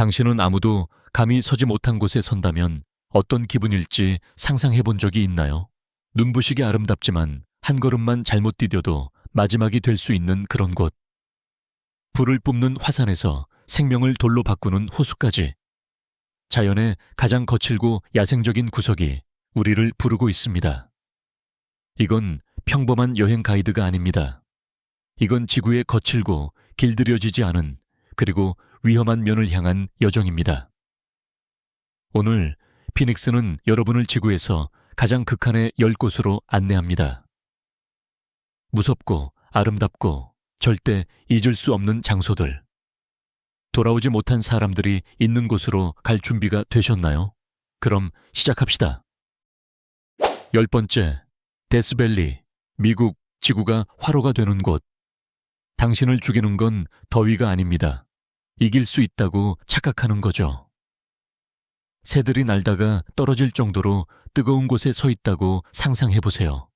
당신은 아무도 감히 서지 못한 곳에 선다면 어떤 기분일지 상상해 본 적이 있나요? 눈부시게 아름답지만 한 걸음만 잘못 디뎌도 마지막이 될 수 있는 그런 곳. 불을 뿜는 화산에서 생명을 돌로 바꾸는 호수까지. 자연의 가장 거칠고 야생적인 구석이 우리를 부르고 있습니다. 이건 평범한 여행 가이드가 아닙니다. 이건 지구의 거칠고 길들여지지 않은 그리고 위험한 면을 향한 여정입니다. 오늘 피닉스는 여러분을 지구에서 가장 극한의 열 곳으로 안내합니다. 무섭고 아름답고 절대 잊을 수 없는 장소들. 돌아오지 못한 사람들이 있는 곳으로 갈 준비가 되셨나요? 그럼 시작합시다. 열 번째, 데스밸리, 미국 지구가 화로가 되는 곳. 당신을 죽이는 건 더위가 아닙니다. 이길 수 있다고 착각하는 거죠. 새들이 날다가 떨어질 정도로 뜨거운 곳에 서 있다고 상상해 보세요.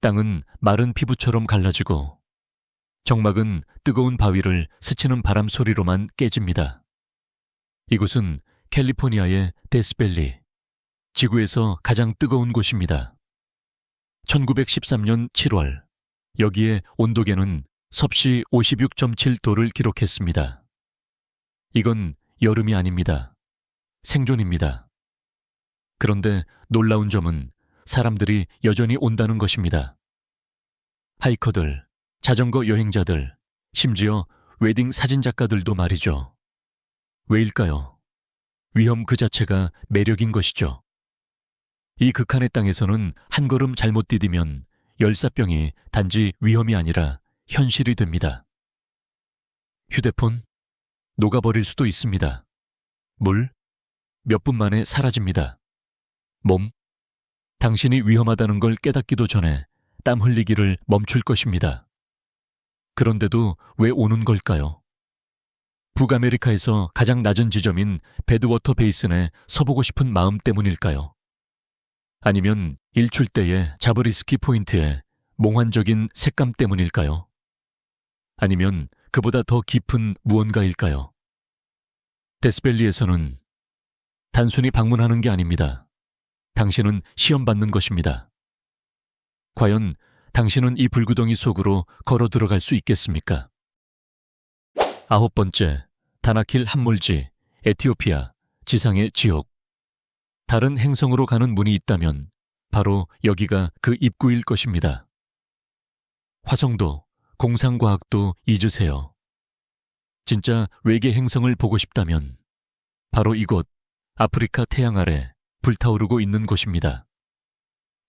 땅은 마른 피부처럼 갈라지고 정막은 뜨거운 바위를 스치는 바람 소리로만 깨집니다. 이곳은 캘리포니아의 데스밸리, 지구에서 가장 뜨거운 곳입니다. 1913년 7월, 여기에 온도계는 섭씨 56.7도를 기록했습니다. 이건 여름이 아닙니다. 생존입니다. 그런데 놀라운 점은 사람들이 여전히 온다는 것입니다. 하이커들, 자전거 여행자들, 심지어 웨딩 사진작가들도 말이죠. 왜일까요? 위험 그 자체가 매력인 것이죠. 이 극한의 땅에서는 한 걸음 잘못 디디면 열사병이 단지 위험이 아니라 현실이 됩니다. 휴대폰? 녹아버릴 수도 있습니다. 물? 몇 분 만에 사라집니다. 몸? 당신이 위험하다는 걸 깨닫기도 전에 땀 흘리기를 멈출 것입니다. 그런데도 왜 오는 걸까요? 북아메리카에서 가장 낮은 지점인 배드워터 베이슨에 서보고 싶은 마음 때문일까요? 아니면 일출 때의 자브리스키 포인트의 몽환적인 색감 때문일까요? 아니면 그보다 더 깊은 무언가일까요? 데스밸리에서는 단순히 방문하는 게 아닙니다. 당신은 시험받는 것입니다. 과연 당신은 이 불구덩이 속으로 걸어 들어갈 수 있겠습니까? 아홉 번째, 다나킬 함몰지, 에티오피아, 지상의 지옥. 다른 행성으로 가는 문이 있다면 바로 여기가 그 입구일 것입니다. 화성도, 공상과학도 잊으세요. 진짜 외계 행성을 보고 싶다면 바로 이곳 아프리카 태양 아래 불타오르고 있는 곳입니다.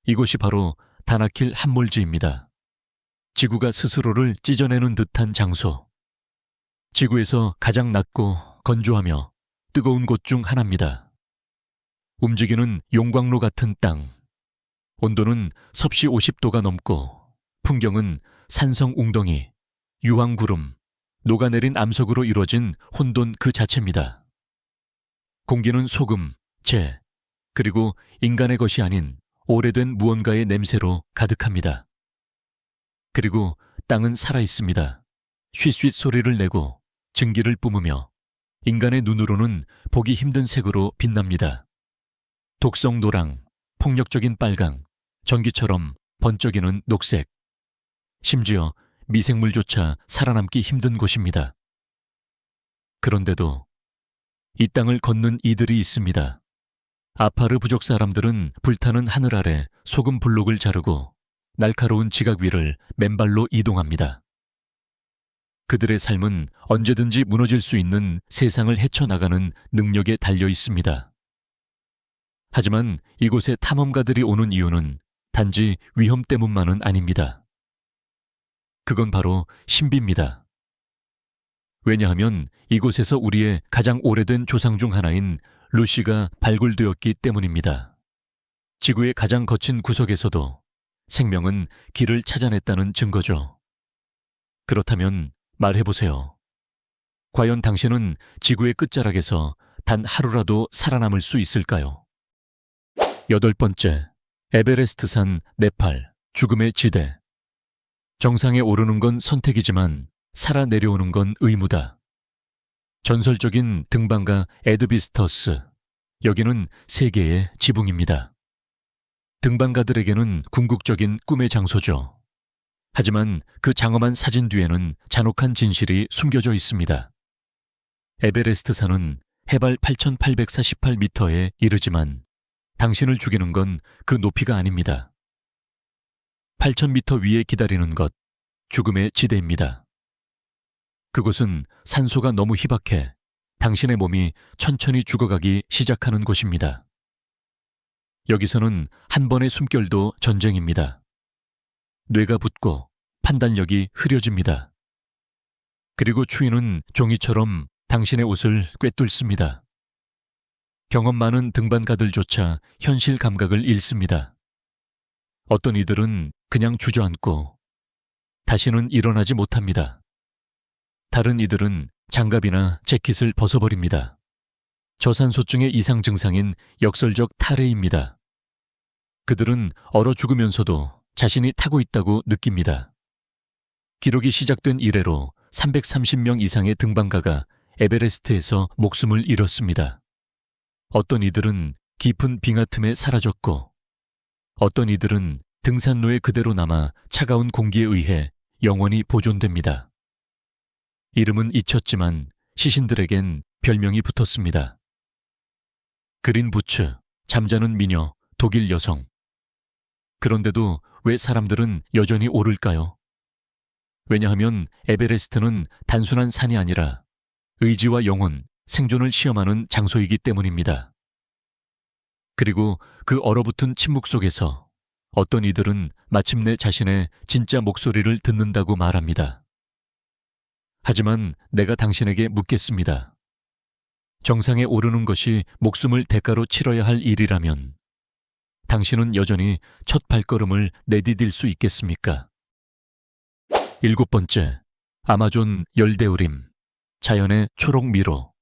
이곳이 바로 다나킬 함몰지입니다. 지구가 스스로를 찢어내는 듯한 장소. 지구에서 가장 낮고 건조하며 뜨거운 곳 중 하나입니다. 움직이는 용광로 같은 땅. 온도는 섭씨 50도가 넘고 풍경은 산성 웅덩이, 유황구름, 녹아내린 암석으로 이루어진 혼돈 그 자체입니다. 공기는 소금, 재, 그리고 인간의 것이 아닌 오래된 무언가의 냄새로 가득합니다. 그리고 땅은 살아 있습니다. 쉿쉿 소리를 내고 증기를 뿜으며 인간의 눈으로는 보기 힘든 색으로 빛납니다. 독성 노랑, 폭력적인 빨강, 전기처럼 번쩍이는 녹색. 심지어 미생물조차 살아남기 힘든 곳입니다. 그런데도 이 땅을 걷는 이들이 있습니다. 아파르 부족 사람들은 불타는 하늘 아래 소금 블록을 자르고 날카로운 지각 위를 맨발로 이동합니다. 그들의 삶은 언제든지 무너질 수 있는 세상을 헤쳐나가는 능력에 달려 있습니다. 하지만 이곳에 탐험가들이 오는 이유는 단지 위험 때문만은 아닙니다. 그건 바로 신비입니다. 왜냐하면 이곳에서 우리의 가장 오래된 조상 중 하나인 루시가 발굴되었기 때문입니다. 지구의 가장 거친 구석에서도 생명은 길을 찾아냈다는 증거죠. 그렇다면 말해보세요. 과연 당신은 지구의 끝자락에서 단 하루라도 살아남을 수 있을까요? 여덟 번째, 에베레스트산 네팔, 죽음의 지대. 정상에 오르는 건 선택이지만 살아 내려오는 건 의무다. 전설적인 등반가 에드비스터스. 여기는 세계의 지붕입니다. 등반가들에게는 궁극적인 꿈의 장소죠. 하지만 그 장엄한 사진 뒤에는 잔혹한 진실이 숨겨져 있습니다. 에베레스트 산은 해발 8,848m에 이르지만 당신을 죽이는 건 그 높이가 아닙니다. 8,000m 위에 기다리는 것, 죽음의 지대입니다. 그곳은 산소가 너무 희박해 당신의 몸이 천천히 죽어가기 시작하는 곳입니다. 여기서는 한 번의 숨결도 전쟁입니다. 뇌가 붓고 판단력이 흐려집니다. 그리고 추위는 종이처럼 당신의 옷을 꿰뚫습니다. 경험 많은 등반가들조차 현실 감각을 잃습니다. 어떤 이들은 그냥 주저앉고 다시는 일어나지 못합니다. 다른 이들은 장갑이나 재킷을 벗어버립니다. 저산소증의 이상 증상인 역설적 탈해입니다. 그들은 얼어 죽으면서도 자신이 타고 있다고 느낍니다. 기록이 시작된 이래로 330명 이상의 등반가가 에베레스트에서 목숨을 잃었습니다. 어떤 이들은 깊은 빙하 틈에 사라졌고, 어떤 이들은 등산로에 그대로 남아 차가운 공기에 의해 영원히 보존됩니다. 이름은 잊혔지만 시신들에겐 별명이 붙었습니다. 그린 부츠, 잠자는 미녀, 독일 여성. 그런데도 왜 사람들은 여전히 오를까요? 왜냐하면 에베레스트는 단순한 산이 아니라 의지와 영혼, 생존을 시험하는 장소이기 때문입니다. 그리고 그 얼어붙은 침묵 속에서 어떤 이들은 마침내 자신의 진짜 목소리를 듣는다고 말합니다. 하지만 내가 당신에게 묻겠습니다. 정상에 오르는 것이 목숨을 대가로 치러야 할 일이라면 당신은 여전히 첫 발걸음을 내디딜 수 있겠습니까? 일곱 번째, 아마존 열대우림, 자연의 초록 미로.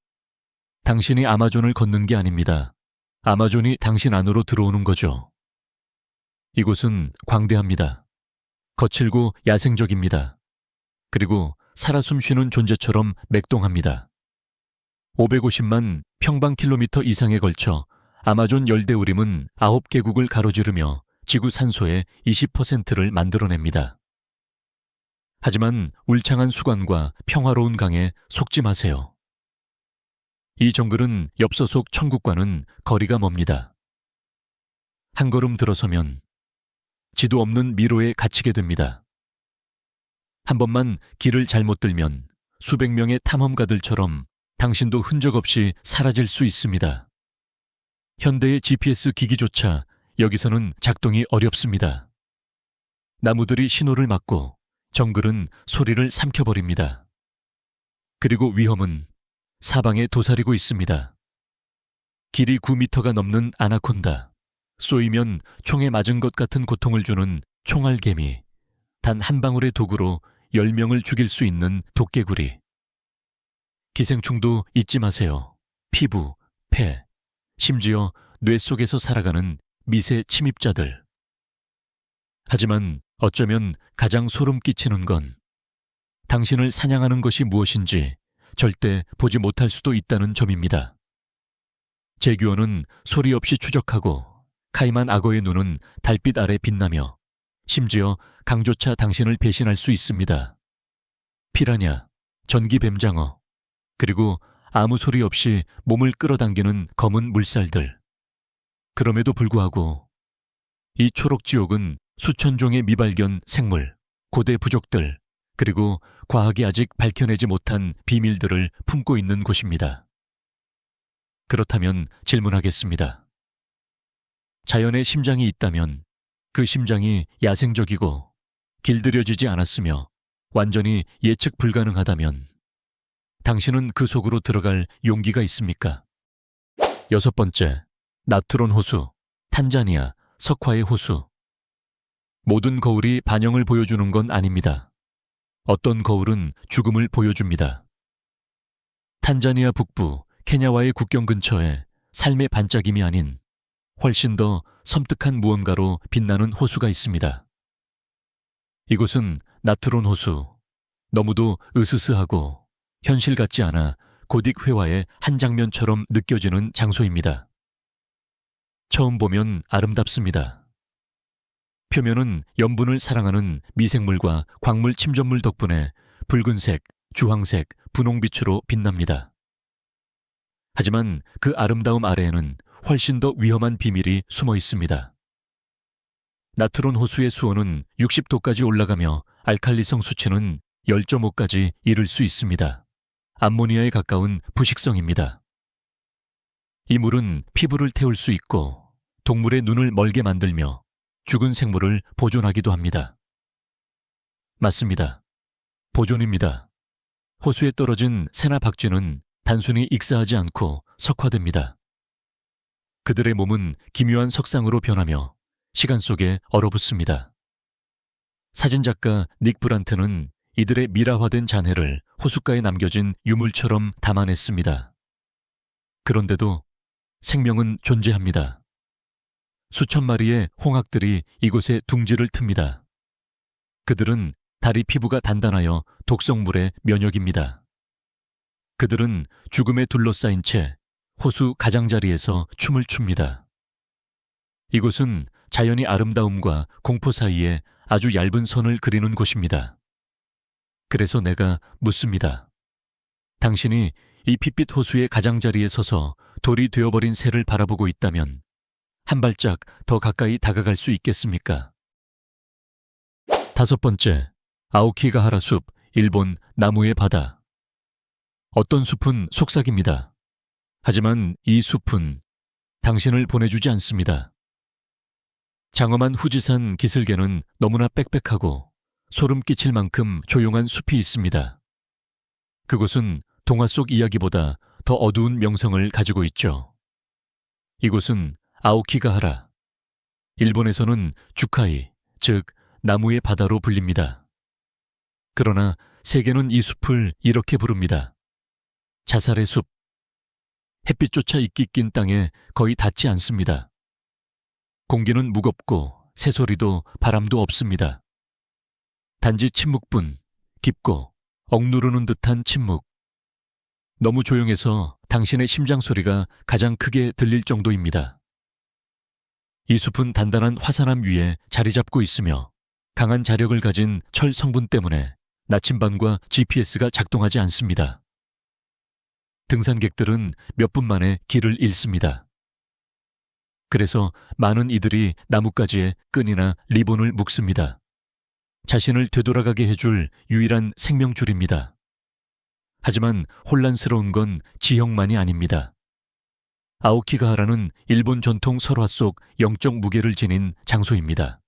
당신이 아마존을 걷는 게 아닙니다. 아마존이 당신 안으로 들어오는 거죠. 이곳은 광대합니다. 거칠고 야생적입니다. 그리고 살아 숨쉬는 존재처럼 맥동합니다. 550만 평방킬로미터 이상에 걸쳐 아마존 열대우림은 9개국을 가로지르며 지구 산소의 20%를 만들어냅니다. 하지만 울창한 수관과 평화로운 강에 속지 마세요. 이 정글은 엽서 속 천국과는 거리가 멉니다. 한 걸음 들어서면 지도 없는 미로에 갇히게 됩니다. 한 번만 길을 잘못 들면 수백 명의 탐험가들처럼 당신도 흔적 없이 사라질 수 있습니다. 현대의 GPS 기기조차 여기서는 작동이 어렵습니다. 나무들이 신호를 막고 정글은 소리를 삼켜버립니다. 그리고 위험은 사방에 도사리고 있습니다. 길이 9미터가 넘는 아나콘다. 쏘이면 총에 맞은 것 같은 고통을 주는 총알개미. 단 한 방울의 독으로 10명을 죽일 수 있는 도깨구리. 기생충도 잊지 마세요. 피부, 폐, 심지어 뇌 속에서 살아가는 미세 침입자들. 하지만 어쩌면 가장 소름 끼치는 건 당신을 사냥하는 것이 무엇인지 절대 보지 못할 수도 있다는 점입니다. 제규어는 소리 없이 추적하고 카이만 악어의 눈은 달빛 아래 빛나며 심지어 강조차 당신을 배신할 수 있습니다. 피라냐, 전기 뱀장어, 그리고 아무 소리 없이 몸을 끌어당기는 검은 물살들. 그럼에도 불구하고 이 초록 지옥은 수천 종의 미발견 생물, 고대 부족들, 그리고 과학이 아직 밝혀내지 못한 비밀들을 품고 있는 곳입니다. 그렇다면 질문하겠습니다. 자연의 심장이 있다면 그 심장이 야생적이고 길들여지지 않았으며 완전히 예측 불가능하다면 당신은 그 속으로 들어갈 용기가 있습니까? 여섯 번째, 나트론 호수, 탄자니아, 석화의 호수. 모든 거울이 반영을 보여주는 건 아닙니다. 어떤 거울은 죽음을 보여줍니다. 탄자니아 북부, 케냐와의 국경 근처에 삶의 반짝임이 아닌 훨씬 더 섬뜩한 무언가로 빛나는 호수가 있습니다. 이곳은 나트론 호수. 너무도 으스스하고 현실 같지 않아 고딕 회화의 한 장면처럼 느껴지는 장소입니다. 처음 보면 아름답습니다. 표면은 염분을 사랑하는 미생물과 광물 침전물 덕분에 붉은색, 주황색, 분홍빛으로 빛납니다. 하지만 그 아름다움 아래에는 훨씬 더 위험한 비밀이 숨어 있습니다. 나트론 호수의 수온은 60도까지 올라가며 알칼리성 수치는 10.5까지 이를 수 있습니다. 암모니아에 가까운 부식성입니다. 이 물은 피부를 태울 수 있고 동물의 눈을 멀게 만들며 죽은 생물을 보존하기도 합니다. 맞습니다. 보존입니다. 호수에 떨어진 새나 박쥐는 단순히 익사하지 않고 석화됩니다. 그들의 몸은 기묘한 석상으로 변하며 시간 속에 얼어붙습니다. 사진작가 닉 브란트는 이들의 미라화된 잔해를 호숫가에 남겨진 유물처럼 담아냈습니다. 그런데도 생명은 존재합니다. 수천 마리의 홍학들이 이곳에 둥지를 틉니다. 그들은 다리 피부가 단단하여 독성물에 면역입니다. 그들은 죽음에 둘러싸인 채 호수 가장자리에서 춤을 춥니다. 이곳은 자연의 아름다움과 공포 사이에 아주 얇은 선을 그리는 곳입니다. 그래서 내가 묻습니다. 당신이 이 핏빛 호수의 가장자리에 서서 돌이 되어버린 새를 바라보고 있다면 한 발짝 더 가까이 다가갈 수 있겠습니까? 다섯 번째, 아오키가하라 숲, 일본 나무의 바다. 어떤 숲은 속삭입니다. 하지만 이 숲은 당신을 보내주지 않습니다. 장엄한 후지산 기슭에는 너무나 빽빽하고 소름 끼칠 만큼 조용한 숲이 있습니다. 그곳은 동화 속 이야기보다 더 어두운 명성을 가지고 있죠. 이곳은 아오키가 하라. 일본에서는 주카이, 즉 나무의 바다로 불립니다. 그러나 세계는 이 숲을 이렇게 부릅니다. 자살의 숲. 햇빛조차 이끼 낀 땅에 거의 닿지 않습니다. 공기는 무겁고 새소리도 바람도 없습니다. 단지 침묵뿐 깊고 억누르는 듯한 침묵. 너무 조용해서 당신의 심장 소리가 가장 크게 들릴 정도입니다. 이 숲은 단단한 화산암 위에 자리 잡고 있으며 강한 자력을 가진 철 성분 때문에 나침반과 GPS가 작동하지 않습니다. 등산객들은 몇 분 만에 길을 잃습니다. 그래서 많은 이들이 나뭇가지에 끈이나 리본을 묶습니다. 자신을 되돌아가게 해줄 유일한 생명줄입니다. 하지만 혼란스러운 건 지형만이 아닙니다. 아오키가하라는 일본 전통 설화 속 영적 무게를 지닌 장소입니다.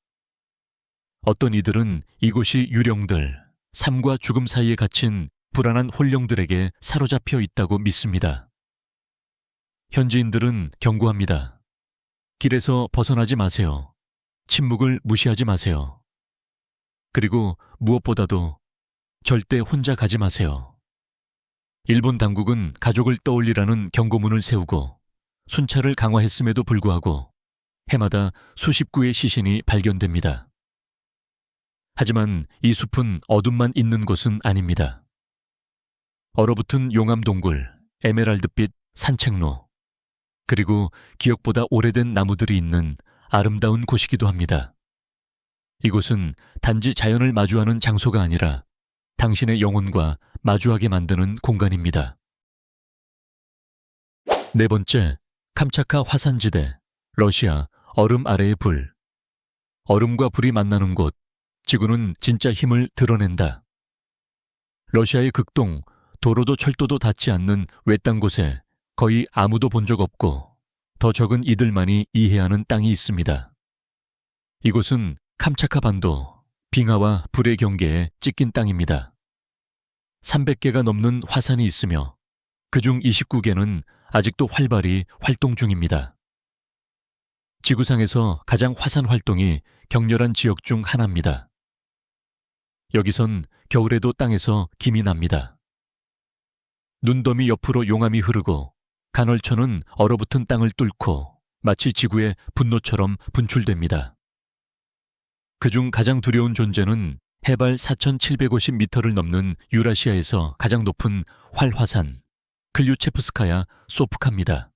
어떤 이들은 이곳이 유령들, 삶과 죽음 사이에 갇힌 불안한 혼령들에게 사로잡혀 있다고 믿습니다. 현지인들은 경고합니다. 길에서 벗어나지 마세요. 침묵을 무시하지 마세요. 그리고 무엇보다도 절대 혼자 가지 마세요. 일본 당국은 가족을 떠올리라는 경고문을 세우고 순찰을 강화했음에도 불구하고 해마다 수십 구의 시신이 발견됩니다. 하지만 이 숲은 어둠만 있는 곳은 아닙니다. 얼어붙은 용암 동굴, 에메랄드빛 산책로, 그리고 기억보다 오래된 나무들이 있는 아름다운 곳이기도 합니다. 이곳은 단지 자연을 마주하는 장소가 아니라 당신의 영혼과 마주하게 만드는 공간입니다. 네 번째, 캄차카 화산지대, 러시아 얼음 아래의 불. 얼음과 불이 만나는 곳, 지구는 진짜 힘을 드러낸다. 러시아의 극동, 도로도 철도도 닿지 않는 외딴 곳에 거의 아무도 본 적 없고 더 적은 이들만이 이해하는 땅이 있습니다. 이곳은 캄차카 반도, 빙하와 불의 경계에 찍힌 땅입니다. 300개가 넘는 화산이 있으며 그중 29개는 아직도 활발히 활동 중입니다. 지구상에서 가장 화산 활동이 격렬한 지역 중 하나입니다. 여기선 겨울에도 땅에서 김이 납니다. 눈더미 옆으로 용암이 흐르고 간헐천은 얼어붙은 땅을 뚫고 마치 지구의 분노처럼 분출됩니다. 그중 가장 두려운 존재는 해발 4,750m를 넘는 유라시아에서 가장 높은 활화산 클류체프스카야 소프카입니다.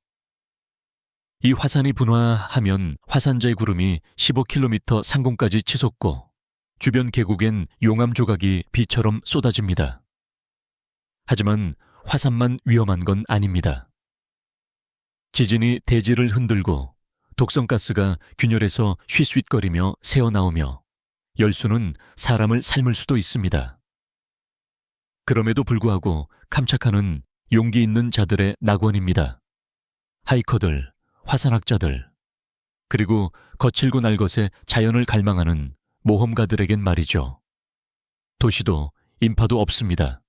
이 화산이 분화하면 화산재 구름이 15km 상공까지 치솟고 주변 계곡엔 용암 조각이 비처럼 쏟아집니다. 하지만 화산만 위험한 건 아닙니다. 지진이 대지를 흔들고 독성가스가 균열에서 휘쉿거리며 새어나오며 열수는 사람을 삶을 수도 있습니다. 그럼에도 불구하고 캄차카는 용기 있는 자들의 낙원입니다. 하이커들, 화산학자들, 그리고 거칠고 날것의 자연을 갈망하는 모험가들에겐 말이죠. 도시도 인파도 없습니다.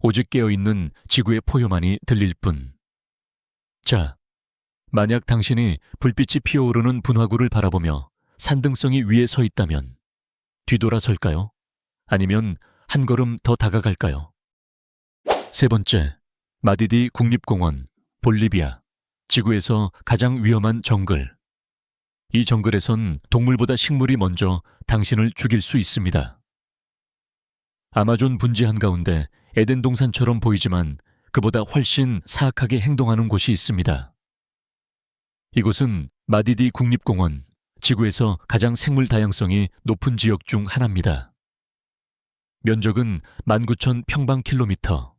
오직 깨어있는 지구의 포효만이 들릴 뿐. 자, 만약 당신이 불빛이 피어오르는 분화구를 바라보며 산등성이 위에 서 있다면 뒤돌아설까요? 아니면 한 걸음 더 다가갈까요? 세 번째, 마디디 국립공원, 볼리비아, 지구에서 가장 위험한 정글. 이 정글에선 동물보다 식물이 먼저 당신을 죽일 수 있습니다. 아마존 분지 한가운데 에덴 동산처럼 보이지만 그보다 훨씬 사악하게 행동하는 곳이 있습니다. 이곳은 마디디 국립공원, 지구에서 가장 생물 다양성이 높은 지역 중 하나입니다. 면적은 19,000 평방킬로미터.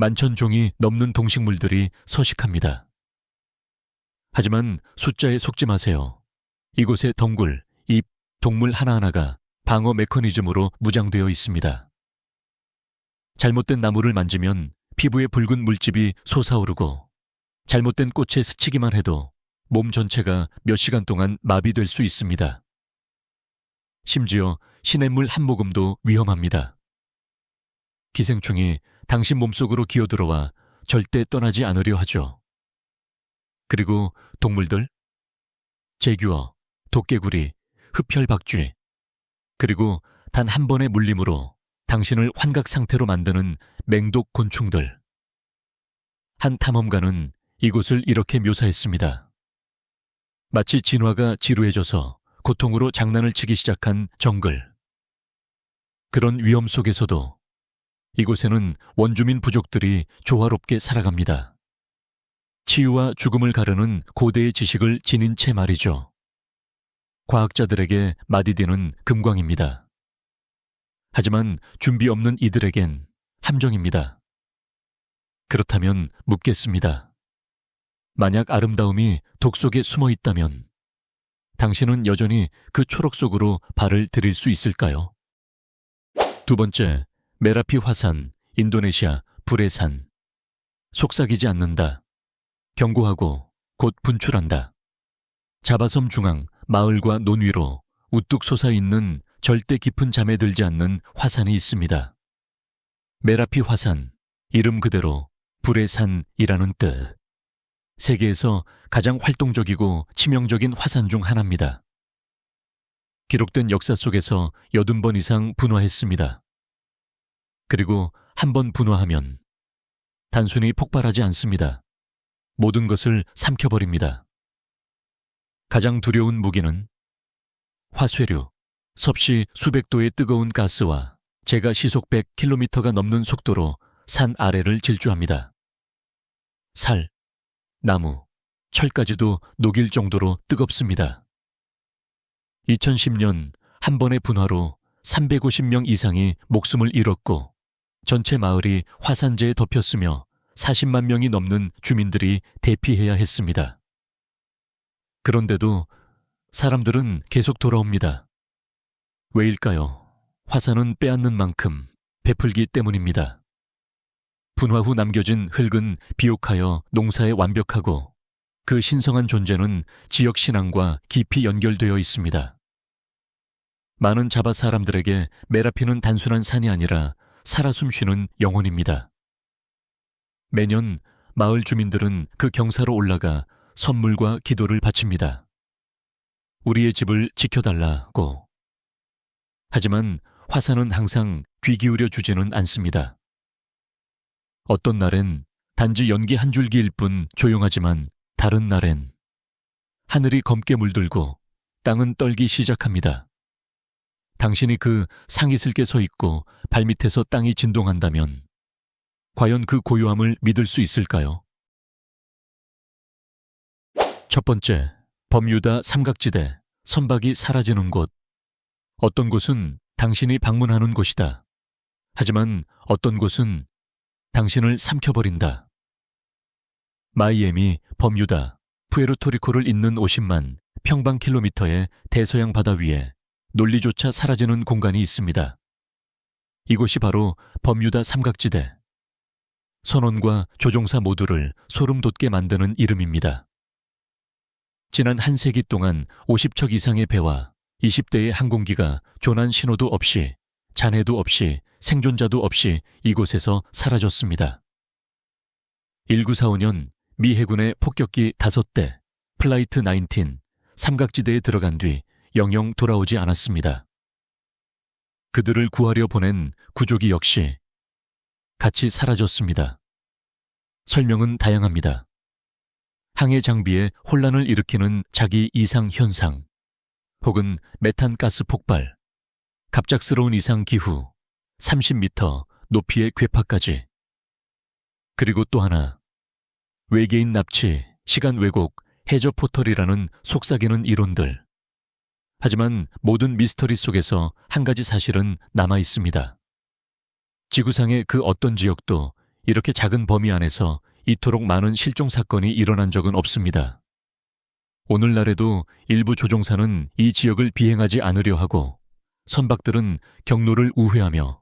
만천 종이 넘는 동식물들이 서식합니다. 하지만 숫자에 속지 마세요. 이곳의 덩굴, 잎, 동물 하나하나가 방어 메커니즘으로 무장되어 있습니다. 잘못된 나무를 만지면 피부에 붉은 물집이 솟아오르고 잘못된 꽃에 스치기만 해도 몸 전체가 몇 시간 동안 마비될 수 있습니다. 심지어 시냇물 한 모금도 위험합니다. 기생충이 당신 몸속으로 기어들어와 절대 떠나지 않으려 하죠. 그리고 동물들, 제규어, 도깨구리, 흡혈박쥐, 그리고 단 한 번의 물림으로 당신을 환각 상태로 만드는 맹독 곤충들. 한 탐험가는 이곳을 이렇게 묘사했습니다. 마치 진화가 지루해져서 고통으로 장난을 치기 시작한 정글. 그런 위험 속에서도 이곳에는 원주민 부족들이 조화롭게 살아갑니다. 치유와 죽음을 가르는 고대의 지식을 지닌 채 말이죠. 과학자들에게 마디디는 금광입니다. 하지만 준비 없는 이들에겐 함정입니다. 그렇다면 묻겠습니다. 만약 아름다움이 독 속에 숨어 있다면 당신은 여전히 그 초록 속으로 발을 들일 수 있을까요? 두 번째, 메라피 화산, 인도네시아, 불의 산. 속삭이지 않는다. 경고하고 곧 분출한다. 자바섬 중앙, 마을과 논 위로 우뚝 솟아 있는 절대 깊은 잠에 들지 않는 화산이 있습니다. 메라피 화산, 이름 그대로 불의 산이라는 뜻. 세계에서 가장 활동적이고 치명적인 화산 중 하나입니다. 기록된 역사 속에서 80번 이상 분화했습니다. 그리고 한번 분화하면 단순히 폭발하지 않습니다. 모든 것을 삼켜버립니다. 가장 두려운 무기는 화쇄류, 섭씨 수백 도의 뜨거운 가스와 제가 시속 100km가 넘는 속도로 산 아래를 질주합니다. 살, 나무, 철까지도 녹일 정도로 뜨겁습니다. 2010년 한 번의 분화로 350명 이상이 목숨을 잃었고 전체 마을이 화산재에 덮였으며 40만 명이 넘는 주민들이 대피해야 했습니다. 그런데도 사람들은 계속 돌아옵니다. 왜일까요? 화산은 빼앗는 만큼 베풀기 때문입니다. 분화 후 남겨진 흙은 비옥하여 농사에 완벽하고 그 신성한 존재는 지역 신앙과 깊이 연결되어 있습니다. 많은 자바 사람들에게 메라피는 단순한 산이 아니라 살아 숨쉬는 영혼입니다. 매년 마을 주민들은 그 경사로 올라가 선물과 기도를 바칩니다. 우리의 집을 지켜달라고. 하지만 화산은 항상 귀 기울여 주지는 않습니다. 어떤 날엔 단지 연기 한 줄기일 뿐 조용하지만 다른 날엔 하늘이 검게 물들고 땅은 떨기 시작합니다. 당신이 그 상이슬게 서 있고 발밑에서 땅이 진동한다면 과연 그 고요함을 믿을 수 있을까요? 첫 번째, 범유다 삼각지대, 선박이 사라지는 곳. 어떤 곳은 당신이 방문하는 곳이다. 하지만 어떤 곳은 당신을 삼켜버린다. 마이애미, 범유다, 푸에르토리코를 잇는 50만 평방 킬로미터의 대서양 바다 위에 논리조차 사라지는 공간이 있습니다. 이곳이 바로 범유다 삼각지대. 선원과 조종사 모두를 소름 돋게 만드는 이름입니다. 지난 한 세기 동안 50척 이상의 배와 20대의 항공기가 조난 신호도 없이 잔해도 없이 생존자도 없이 이곳에서 사라졌습니다. 1945년 미 해군의 폭격기 5대 플라이트 19 삼각지대에 들어간 뒤 영영 돌아오지 않았습니다. 그들을 구하려 보낸 구조기 역시 같이 사라졌습니다. 설명은 다양합니다. 항해 장비에 혼란을 일으키는 자기 이상 현상, 혹은 메탄가스 폭발, 갑작스러운 이상 기후, 30m 높이의 괴파까지. 그리고 또 하나, 외계인 납치, 시간 왜곡, 해저 포털이라는 속삭이는 이론들. 하지만 모든 미스터리 속에서 한 가지 사실은 남아 있습니다. 지구상의 그 어떤 지역도 이렇게 작은 범위 안에서 이토록 많은 실종 사건이 일어난 적은 없습니다. 오늘날에도 일부 조종사는 이 지역을 비행하지 않으려 하고 선박들은 경로를 우회하며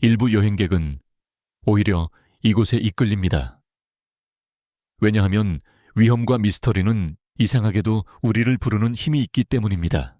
일부 여행객은 오히려 이곳에 이끌립니다. 왜냐하면 위험과 미스터리는 이상하게도 우리를 부르는 힘이 있기 때문입니다.